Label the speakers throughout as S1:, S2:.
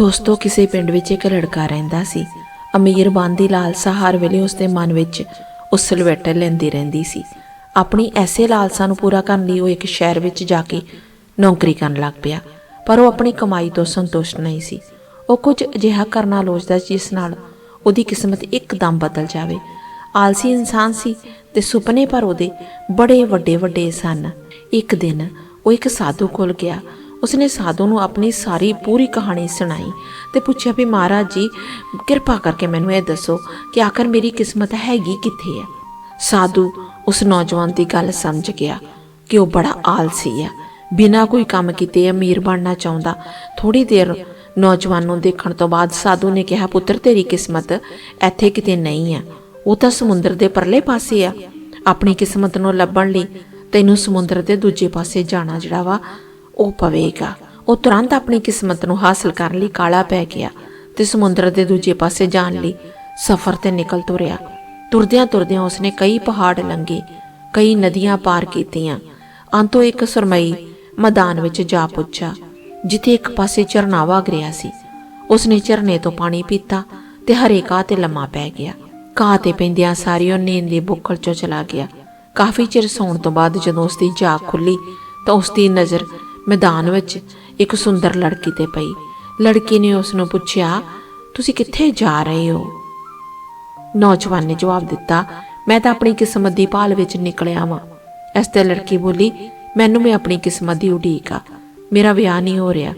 S1: ਦੋਸਤੋ, ਕਿਸੇ ਪਿੰਡ ਵਿੱਚ ਇੱਕ ਲੜਕਾ ਰਹਿੰਦਾ ਸੀ। ਅਮੀਰ ਬਣ ਦੀ ਲਾਲਸਾ ਹਰ ਵੇਲੇ ਉਸਦੇ ਮਨ ਵਿੱਚ ਉਸਲਵੱਟ ਲੈਂਦੀ ਰਹਿੰਦੀ ਸੀ। ਆਪਣੀ ਐਸੇ ਲਾਲਸਾ ਨੂੰ ਪੂਰਾ ਕਰਨ ਲਈ ਉਹ ਇੱਕ ਸ਼ਹਿਰ ਵਿੱਚ ਜਾ ਕੇ ਨੌਕਰੀ ਕਰਨ ਲੱਗ ਪਿਆ, ਪਰ ਉਹ ਆਪਣੀ ਕਮਾਈ ਤੋਂ ਸੰਤੁਸ਼ਟ ਨਹੀਂ ਸੀ। ਉਹ ਕੁਝ ਅਜਿਹਾ ਕਰਨਾ ਲੋਚਦਾ ਸੀ ਜਿਸ ਨਾਲ ਉਹਦੀ ਕਿਸਮਤ ਇੱਕਦਮ ਬਦਲ ਜਾਵੇ। ਆਲਸੀ ਇਨਸਾਨ ਸੀ ਤੇ ਸੁਪਨੇ ਪਰ ਉਹਦੇ ਬੜੇ ਵੱਡੇ ਵੱਡੇ ਸਨ। ਇੱਕ ਦਿਨ ਉਹ ਇੱਕ ਸਾਧੂ ਕੋਲ ਗਿਆ। ਉਸਨੇ ਸਾਧੂ ਨੂੰ ਆਪਣੀ ਸਾਰੀ ਪੂਰੀ ਕਹਾਣੀ ਸੁਣਾਈ ਤੇ ਪੁੱਛਿਆ ਵੀ ਮਹਾਰਾਜ ਜੀ, ਕਿਰਪਾ ਕਰਕੇ ਮੈਨੂੰ ਇਹ ਦੱਸੋ ਕਿ ਆਖਰ ਮੇਰੀ ਕਿਸਮਤ ਹੈਗੀ ਕਿੱਥੇ ਹੈ? ਸਾਧੂ ਉਸ ਨੌਜਵਾਨ ਦੀ ਗੱਲ ਸਮਝ ਗਿਆ ਕਿ ਉਹ ਬੜਾ ਆਲਸੀ ਹੈ। ਬਿਨਾਂ ਕੋਈ ਕੰਮ ਕੀਤੇ ਅਮੀਰ ਬਣਨਾ ਚਾਹੁੰਦਾ ਥੋੜੀ ਦੇਰ ਨੌਜਵਾਨ ਨੂੰ ਦੇਖਣ ਤੋਂ ਬਾਅਦ ਸਾਧੂ ਨੇ ਕਿਹਾ, ਪੁੱਤਰ, ਤੇਰੀ ਕਿਸਮਤ ਇੱਥੇ ਕਿਤੇ ਨਹੀਂ ਹੈ। ਉਹ ਤਾਂ ਸਮੁੰਦਰ ਦੇ ਪਰਲੇ ਪਾਸੇ ਆ। ਆਪਣੀ ਕਿਸਮਤ ਨੂੰ ਲੱਭਣ ਲਈ ਤੈਨੂੰ ਸਮੁੰਦਰ ਦੇ ਦੂਜੇ ਪਾਸੇ ਜਾਣਾ ਜਿਹੜਾ ਵਾ ਉਹ ਪਵੇਗਾ। ਉਹ ਤੁਰੰਤ ਆਪਣੀ ਕਿਸਮਤ ਨੂੰ ਹਾਸਲ ਕਰਨ ਲਈ ਕਾਲਾ ਪੈ ਗਿਆ ਤੇ ਸਮੁੰਦਰ ਦੇ ਦੂਜੇ ਪਾਸੇ ਜਾਣ ਲਈ ਸਫ਼ਰ ਤੇ ਨਿਕਲ ਤੁਰਿਆ। ਤੁਰਦਿਆਂ ਤੁਰਦਿਆਂ ਉਸਨੇ ਕਈ ਪਹਾੜ ਲੰਘੇ, ਕਈ ਨਦੀਆਂ ਪਾਰ ਕੀਤੀਆਂ। ਅੰਤੋਂ ਇੱਕ ਸਰਮਈ ਮੈਦਾਨ ਵਿੱਚ ਜਾ ਪੁੱਜਾ, ਜਿੱਥੇ ਇੱਕ ਪਾਸੇ ਝਰਨਾ ਵਗ ਰਿਹਾ ਸੀ। ਉਸਨੇ ਝਰਨੇ ਤੋਂ ਪਾਣੀ ਪੀਤਾ ਤੇ ਹਰੇ ਘਾਹ ਤੇ ਲੰਮਾ ਪੈ ਗਿਆ। ਘਾਹ ਤੇ ਪੈਂਦਿਆਂ ਸਾਰੀ ਉਹ ਨੀਂਦ ਦੀ ਬੁੱਕਲ ਚੋਂ ਚਲਾ ਗਿਆ। ਕਾਫੀ ਚਿਰ ਸੌਣ ਤੋਂ ਬਾਅਦ ਜਦੋਂ ਉਸਦੀ ਜਾਗ ਖੁੱਲੀ ਤਾਂ ਉਸਦੀ ਨਜ਼ਰ ਮੈਦਾਨ ਵਿੱਚ ਇੱਕ ਸੁੰਦਰ ਲੜਕੀ ਤੇ ਪਈ। ਲੜਕੀ ਨੇ ਉਸ ਨੂੰ ਪੁੱਛਿਆ, ਤੁਸੀਂ ਕਿੱਥੇ ਜਾ ਰਹੇ ਹੋ? ਨੌਜਵਾਨ ਨੇ ਜਵਾਬ ਦਿੱਤਾ, ਮੈਂ ਤਾਂ ਆਪਣੀ ਕਿਸਮਤ ਦੀ ਭਾਲ ਵਿੱਚ ਨਿਕਲਿਆ ਵਾਂ। ਇਸ ਤੇ ਲੜਕੀ ਬੋਲੀ, ਮੈਨੂੰ ਵੀ ਆਪਣੀ ਕਿਸਮਤ ਦੀ ਉਡੀਕ ਆ। ਮੇਰਾ ਵਿਆਹ ਨਹੀਂ ਹੋ ਰਿਹਾ।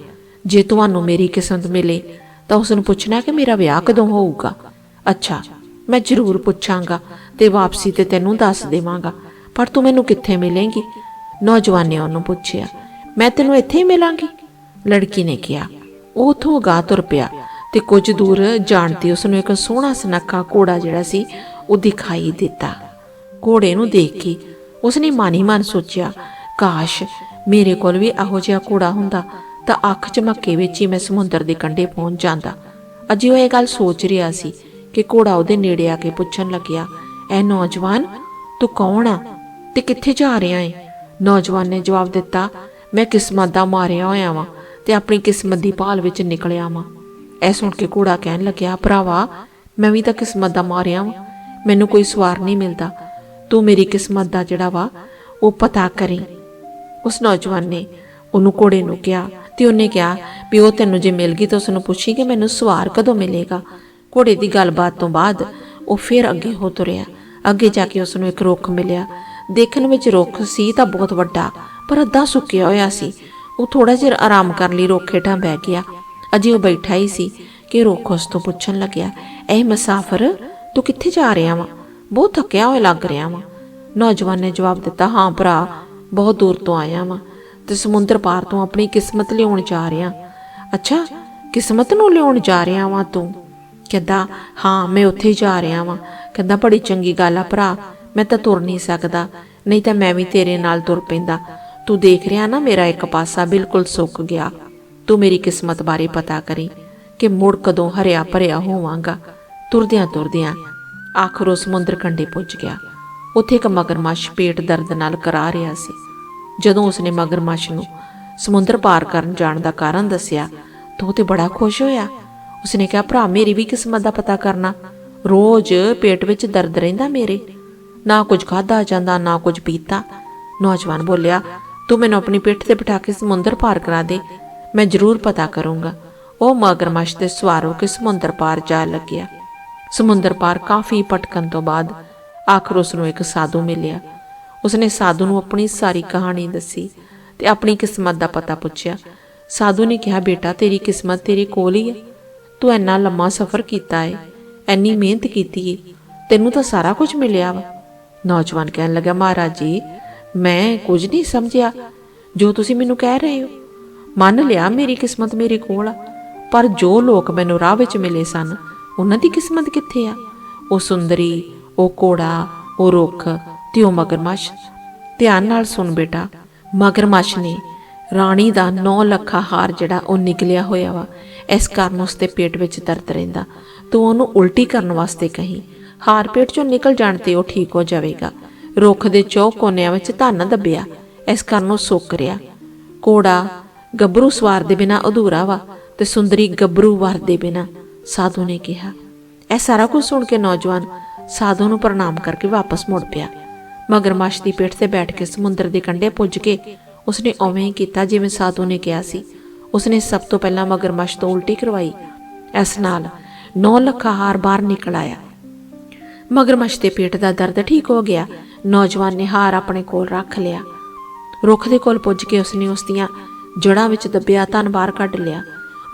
S1: ਜੇ ਤੁਹਾਨੂੰ ਮੇਰੀ ਕਿਸਮਤ ਮਿਲੇ, ਤਾਂ ਉਸ ਨੂੰ ਪੁੱਛਣਾ ਕਿ ਮੇਰਾ ਵਿਆਹ ਕਦੋਂ ਹੋਊਗਾ? ਅੱਛਾ, ਮੈਂ ਜ਼ਰੂਰ ਪੁੱਛਾਂਗਾ ਤੇ ਵਾਪਸੀ ਤੇ ਤੈਨੂੰ ਦੱਸ ਦੇਵਾਂਗਾ, ਪਰ ਤੂੰ ਮੈਨੂੰ ਕਿੱਥੇ ਮਿਲੇਂਗੀ? ਨੌਜਵਾਨ ਨੇ ਉਹਨੂੰ ਪੁੱਛਿਆ ਮੈਂ ਤੈਨੂੰ ਇੱਥੇ ਹੀ ਮਿਲਾਂਗੀ। ਲੜਕੀ ਨੇ ਕਿਹਾ। ਉਹ ਉਥੋਂ ਗਾ ਤੁਰ ਪਿਆ ਤੇ ਕੁਝ ਦੂਰ ਜਾਣ ਤੇ ਉਸ ਨੂੰ ਇੱਕ ਸੋਹਣਾ ਸੁਨੱਖਾ ਘੋੜਾ ਜਿਹੜਾ ਸੀ, ਉਹ ਦਿਖਾਈ ਦਿੱਤਾ। ਘੋੜੇ ਨੂੰ ਦੇਖ ਕੇ ਉਸਨੇ ਮਨ ਹੀ ਮਨ ਸੋਚਿਆ, ਕਾਸ਼ ਮੇਰੇ ਕੋਲ ਵੀ ਇਹੋ ਜਿਹਾ ਘੋੜਾ ਹੁੰਦਾ ਤਾਂ ਅੱਖ ਝਮੱਕੇ ਵਿੱਚ ਹੀ ਮੈਂ ਸਮੁੰਦਰ ਦੇ ਕੰਢੇ ਪਹੁੰਚ ਜਾਂਦਾ। ਅਜੇ ਉਹ ਇਹ ਗੱਲ ਸੋਚ ਰਿਹਾ ਸੀ ਕਿ ਘੋੜਾ ਉਹਦੇ ਨੇੜੇ ਆ ਕੇ ਪੁੱਛਣ ਲੱਗਿਆ ਐ ਨੌਜਵਾਨ? ਤੂੰ ਕੌਣ ਆ ਤੇ ਕਿੱਥੇ ਜਾ ਰਿਹਾ ਏ? ਨੌਜਵਾਨ ਨੇ ਜਵਾਬ ਦਿੱਤਾ ਮੈਂ ਕਿਸਮਤ ਦਾ ਮਾਰਿਆ ਹੋਇਆ ਵਾਂ ਤੇ ਆਪਣੀ ਕਿਸਮਤ ਦੀ ਭਾਲ ਵਿੱਚ ਨਿਕਲਿਆ ਵਾਂ। ਐ ਸੁਣ ਕੇ ਘੋੜਾ ਕਹਿਣ ਲੱਗਿਆ, ਭਰਾਵਾ, ਮੈਂ ਵੀ ਤਾਂ ਕਿਸਮਤ ਦਾ ਮਾਰਿਆ ਵਾਂ। ਮੈਨੂੰ ਕੋਈ ਸਵਾਰ ਨਹੀਂ ਮਿਲਦਾ। ਤੂੰ ਮੇਰੀ ਕਿਸਮਤ ਦਾ ਜਿਹੜਾ ਵਾ, ਉਹ ਪਤਾ ਕਰੀ। ਉਸ ਨੌਜਵਾਨ ਨੇ ਉਹਨੂੰ ਘੋੜੇ ਨੂੰ ਕਿਹਾ ਤੇ ਉਹਨੇ ਕਿਹਾ, ਵੀ ਉਹ ਤੈਨੂੰ ਜੇ ਮਿਲ ਗਈ ਤਾਂ ਉਸ ਨੂੰ ਪੁੱਛੀ ਕਿ ਮੈਨੂੰ ਸਵਾਰ ਕਦੋਂ ਮਿਲੇਗਾ? ਘੋੜੇ ਦੀ ਗੱਲਬਾਤ ਤੋਂ ਬਾਅਦ ਉਹ ਫਿਰ ਅੱਗੇ ਹੋ ਤੁਰਿਆ। ਅੱਗੇ ਜਾ ਕੇ ਉਸ ਨੂੰ ਇੱਕ ਰੁੱਖ ਮਿਲਿਆ। ਦੇਖਣ ਵਿੱਚ ਰੁੱਖ ਸੀ ਤਾਂ ਬਹੁਤ ਵੱਡਾ। ਪਰ ਅੱਧਾ ਸੁੱਕਿਆ ਹੋਇਆ ਸੀ। ਉਹ ਥੋੜਾ ਜਿਹਾ ਆਰਾਮ ਕਰਨ ਲਈ ਰੁੱਖ ਹੇਠਾਂ ਬਹਿ ਗਿਆ। ਅਜੇ ਉਹ ਬੈਠਾ ਹੀ ਸੀ ਕਿ ਰੁੱਖ ਉਸ ਤੋਂ ਪੁੱਛਣ ਲੱਗਿਆ, ਇਹ ਮੁਸਾਫਰ, ਤੂੰ ਕਿੱਥੇ ਜਾ ਰਿਹਾ ਵਾ? ਬਹੁਤ ਥੱਕਿਆ ਹੋਇਆ ਲੱਗ ਰਿਹਾ ਵਾਂ। ਨੌਜਵਾਨ ਨੇ ਜਵਾਬ ਦਿੱਤਾ, ਹਾਂ ਭਰਾ, ਬਹੁਤ ਦੂਰ ਤੋਂ ਆਇਆ ਵਾਂ ਤੇ ਸਮੁੰਦਰ ਪਾਰ ਤੋਂ ਆਪਣੀ ਕਿਸਮਤ ਲਿਆਉਣ ਜਾ ਰਿਹਾ। ਅੱਛਾ, ਕਿਸਮਤ ਨੂੰ ਲਿਆਉਣ ਜਾ ਰਿਹਾ ਵਾਂ ਤੂੰ? ਕਹਿੰਦਾ, ਹਾਂ, ਮੈਂ ਉੱਥੇ ਹੀ ਜਾ ਰਿਹਾ ਵਾਂ। ਕਹਿੰਦਾ, ਬੜੀ ਚੰਗੀ ਗੱਲ ਆ ਭਰਾ, ਮੈਂ ਤਾਂ ਤੁਰ ਨਹੀਂ ਸਕਦਾ, ਨਹੀਂ ਤਾਂ ਮੈਂ ਵੀ ਤੇਰੇ ਨਾਲ ਤੁਰ ਪੈਂਦਾ। ਤੂੰ ਦੇਖ ਰਿਹਾ ਨਾ, ਮੇਰਾ ਇੱਕ ਪਾਸਾ ਬਿਲਕੁਲ ਸੁੱਕ ਗਿਆ। ਤੂੰ ਮੇਰੀ ਕਿਸਮਤ ਬਾਰੇ ਪਤਾ ਕਰੀ ਕਿ ਮੁੜ ਕਦੋਂ ਹਰਿਆ ਭਰਿਆ ਹੋਵਾਂਗਾ। ਤੁਰਦਿਆਂ ਤੁਰਦਿਆਂ ਆਖਰ ਸਮੁੰਦਰ ਕੰਢੇ ਪੁੱਜ ਗਿਆ। ਉੱਥੇ ਇੱਕ ਮਗਰਮੱਛ ਪੇਟ ਦਰਦ ਨਾਲ ਕਰਾ ਰਿਹਾ ਸੀ। ਜਦੋਂ ਉਸਨੇ ਮਗਰਮੱਛ ਨੂੰ ਸਮੁੰਦਰ ਪਾਰ ਕਰਨ ਜਾਣ ਦਾ ਕਾਰਨ ਦੱਸਿਆ, ਤਾਂ ਉਹ ਤੇ ਬੜਾ ਖੁਸ਼ ਹੋਇਆ। ਉਸਨੇ ਕਿਹਾ, ਭਰਾ, ਮੇਰੀ ਵੀ ਕਿਸਮਤ ਦਾ ਪਤਾ ਕਰਨਾ। ਰੋਜ਼ ਪੇਟ ਵਿੱਚ ਦਰਦ ਰਹਿੰਦਾ ਮੇਰੇ। ਨਾ ਕੁਝ ਖਾਦਾ ਜਾਂਦਾ, ਨਾ ਕੁਝ ਪੀਤਾ। ਨੌਜਵਾਨ ਬੋਲਿਆ ਤੂੰ ਮੈਨੂੰ ਆਪਣੀ ਪਿੱਠ ਤੇ ਬਿਠਾ ਕੇ ਸਮੁੰਦਰ ਪਾਰ ਕਰਾ ਦੇ। ਮੈਂ ਜ਼ਰੂਰ ਪਤਾ ਕਰੂੰਗਾ। ਉਹ ਮਗਰਮੱਛ ਤੇ ਸਵਾਰ ਹੋ ਕੇ ਸਮੁੰਦਰ ਪਾਰ ਜਾ ਲੱਗਿਆ। ਸਮੁੰਦਰ ਪਾਰ ਕਾਫੀ ਭਟਕਣ ਤੋਂ ਬਾਅਦ ਆਖਰ ਉਸ ਨੂੰ ਇੱਕ ਸਾਧੂ ਮਿਲਿਆ। ਉਸਨੇ ਸਾਧੂ ਨੂੰ ਆਪਣੀ ਸਾਰੀ ਕਹਾਣੀ ਦੱਸੀ ਤੇ ਆਪਣੀ ਕਿਸਮਤ ਦਾ ਪਤਾ ਪੁੱਛਿਆ। ਸਾਧੂ ਨੇ ਕਿਹਾ, ਬੇਟਾ, ਤੇਰੀ ਕਿਸਮਤ ਤੇਰੇ ਕੋਲ ਹੀ ਹੈ। ਤੂੰ ਇੰਨਾ ਲੰਮਾ ਸਫ਼ਰ ਕੀਤਾ ਹੈ ਇੰਨੀ ਮਿਹਨਤ ਕੀਤੀ ਏ। ਤੈਨੂੰ ਤਾਂ ਸਾਰਾ ਕੁਝ ਮਿਲਿਆ ਵਾ। ਨੌਜਵਾਨ ਕਹਿਣ ਲੱਗਾ, ਮਹਾਰਾਜ ਜੀ ਮੈਂ ਕੁਝ ਨਹੀਂ ਸਮਝਿਆ। ਜੋ ਤੁਸੀਂ ਮੈਨੂੰ ਕਹਿ ਰਹੇ ਹੋ, ਮੰਨ ਲਿਆ ਮੇਰੀ ਕਿਸਮਤ ਮੇਰੇ ਕੋਲ ਆ, ਪਰ ਜੋ ਲੋਕ ਮੈਨੂੰ ਰਾਹ ਵਿੱਚ ਮਿਲੇ ਸਨ, ਉਹਨਾਂ ਦੀ ਕਿਸਮਤ ਕਿੱਥੇ ਆ? ਉਹ ਸੁੰਦਰੀ, ਉਹ ਕੋੜਾ ਉਹ ਰੁੱਖ ਤੇ ਉਹ ਮਗਰਮੱਛ। ਧਿਆਨ ਨਾਲ ਸੁਣ ਬੇਟਾ, ਮਗਰਮੱਛ ਨੇ ਰਾਣੀ ਦਾ 9 ਲੱਖਾ ਹਾਰ ਜਿਹੜਾ ਉਹ ਨਿਕਲਿਆ ਹੋਇਆ ਵਾ, ਇਸ ਕਾਰਨ ਉਸ ਦੇ ਪੇਟ ਵਿੱਚ ਦਰਦ ਰਹਿੰਦਾ। ਤੂੰ ਉਹਨੂੰ ਉਲਟੀ ਕਰਨ ਵਾਸਤੇ ਕਹੀ, ਹਾਰ ਪੇਟ ਚੋਂ ਨਿਕਲ ਜਾਣ ਤੇ ਉਹ ਠੀਕ ਹੋ ਜਾਵੇਗਾ। ਰੁੱਖ ਦੇ ਚੌ ਕੋਨਿਆਂ ਵਿੱਚ ਧਨ ਦੱਬਿਆ, ਇਸ ਕਾਰਨ ਉਹ ਸੁੱਕ ਰਿਹਾ। ਕੋੜਾ ਗੱਭਰੂ ਸਵਾਰ ਦੇ ਬਿਨਾ ਅਧੂਰਾ ਵਾ ਤੇ ਸੁੰਦਰੀ ਗੱਭਰੂ ਵਰਦੇ ਬਿਨਾ, ਸਾਧੂ ਨੇ ਕਿਹਾ। ਇਹ ਸਾਰਾ ਕੁਝ ਸੁਣ ਕੇ ਨੌਜਵਾਨ ਸਾਧੂ ਨੂੰ ਪ੍ਰਣਾਮ ਕਰਕੇ ਵਾਪਸ ਮੁੜ ਪਿਆ। ਮਗਰਮੱਛ ਦੀ ਪਿੱਠ ਤੇ ਬੈਠ ਕੇ ਸਮੁੰਦਰ ਦੇ ਕੰਢੇ ਪੁੱਜ ਕੇ ਉਸਨੇ ਉਵੇਂ ਹੀ ਕੀਤਾ ਜਿਵੇਂ ਸਾਧੂ ਨੇ ਕਿਹਾ ਸੀ। ਉਸਨੇ ਸਭ ਤੋਂ ਪਹਿਲਾਂ ਮਗਰਮੱਛ ਤੋਂ ਉਲਟੀ ਕਰਵਾਈ। ਇਸ ਨਾਲ 9 ਲੱਖ ਹਾਰ ਬਾਹਰ ਨਿਕਲ ਆਇਆ। ਮਗਰਮੱਛ ਦੇ ਪੇਟ ਦਾ ਦਰਦ ਠੀਕ ਹੋ ਗਿਆ। ਨੌਜਵਾਨ ਨੇ ਹਾਰ ਆਪਣੇ ਕੋਲ ਰੱਖ ਲਿਆ। ਰੁੱਖ ਦੇ ਕੋਲ ਪੁੱਜ ਕੇ ਉਸਨੇ ਉਸ ਦੀਆਂ ਜੜਾਂ ਵਿੱਚ ਦੱਬਿਆ ਧਨ ਬਾਹਰ ਕੱਢ ਲਿਆ।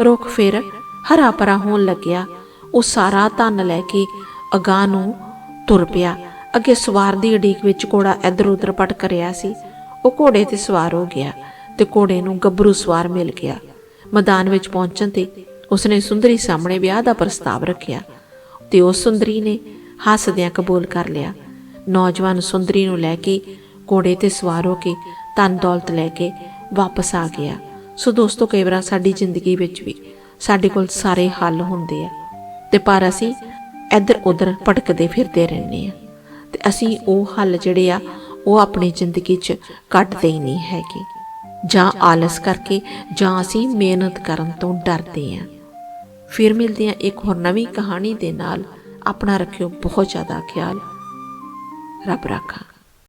S1: ਰੁੱਖ ਫਿਰ ਹਰਾ ਭਰਾ ਹੋਣ ਲੱਗਿਆ। ਉਹ ਸਾਰਾ ਧਨ ਲੈ ਕੇ ਅਗਾਂਹ ਨੂੰ ਤੁਰ ਪਿਆ। ਅੱਗੇ ਸਵਾਰ ਦੀ ਉਡੀਕ ਵਿੱਚ ਘੋੜਾ ਇੱਧਰ ਉੱਧਰ ਭਟਕ ਰਿਹਾ ਸੀ। ਉਹ ਘੋੜੇ ਤੇ ਸਵਾਰ ਹੋ ਗਿਆ ਤੇ ਘੋੜੇ ਨੂੰ ਗੱਭਰੂ ਸਵਾਰ ਮਿਲ ਗਿਆ। ਮੈਦਾਨ ਵਿੱਚ ਪਹੁੰਚਣ ਤੇ ਉਸਨੇ ਸੁੰਦਰੀ ਸਾਹਮਣੇ ਵਿਆਹ ਦਾ ਪ੍ਰਸਤਾਵ ਰੱਖਿਆ ਤੇ ਉਸ ਸੁੰਦਰੀ ਨੇ ਹੱਸਦਿਆਂ ਕਬੂਲ ਕਰ ਲਿਆ। ਨੌਜਵਾਨ ਸੁੰਦਰੀ ਨੂੰ ਲੈ ਕੇ ਘੋੜੇ ਤੇ ਸਵਾਰ ਹੋ ਕੇ ਧਨ ਦੌਲਤ ਲੈ ਕੇ ਵਾਪਸ ਆ ਗਿਆ। ਸੋ ਦੋਸਤੋ, ਕਈ ਵਾਰ ਸਾਡੀ ਜ਼ਿੰਦਗੀ ਵਿੱਚ ਵੀ ਸਾਡੇ ਕੋਲ ਸਾਰੇ ਹੱਲ ਹੁੰਦੇ ਆ ਤੇ ਪਰ ਅਸੀਂ ਇੱਧਰ ਉੱਧਰ ਭਟਕਦੇ ਫਿਰਦੇ ਰਹਿੰਦੇ ਆ ਤੇ ਅਸੀਂ ਉਹ ਹੱਲ ਜਿਹੜੇ ਆ, ਉਹ ਆਪਣੀ ਜ਼ਿੰਦਗੀ 'ਚ ਕੱਢਦੇ ਹੀ ਨਹੀਂ ਹੈਗੇ। ਜਾਂ ਆਲਸ ਕਰਕੇ ਜਾਂ ਅਸੀਂ ਮਿਹਨਤ ਕਰਨ ਤੋਂ ਡਰਦੇ ਆ। ਫਿਰ ਮਿਲਦੇ ਆ ਇੱਕ ਹੋਰ ਨਵੀਂ ਕਹਾਣੀ ਦੇ ਨਾਲ। ਆਪਣਾ ਰੱਖਿਓ ਬਹੁਤ ਜ਼ਿਆਦਾ ਖਿਆਲ। ਰੱਬ ਰਾਖਾ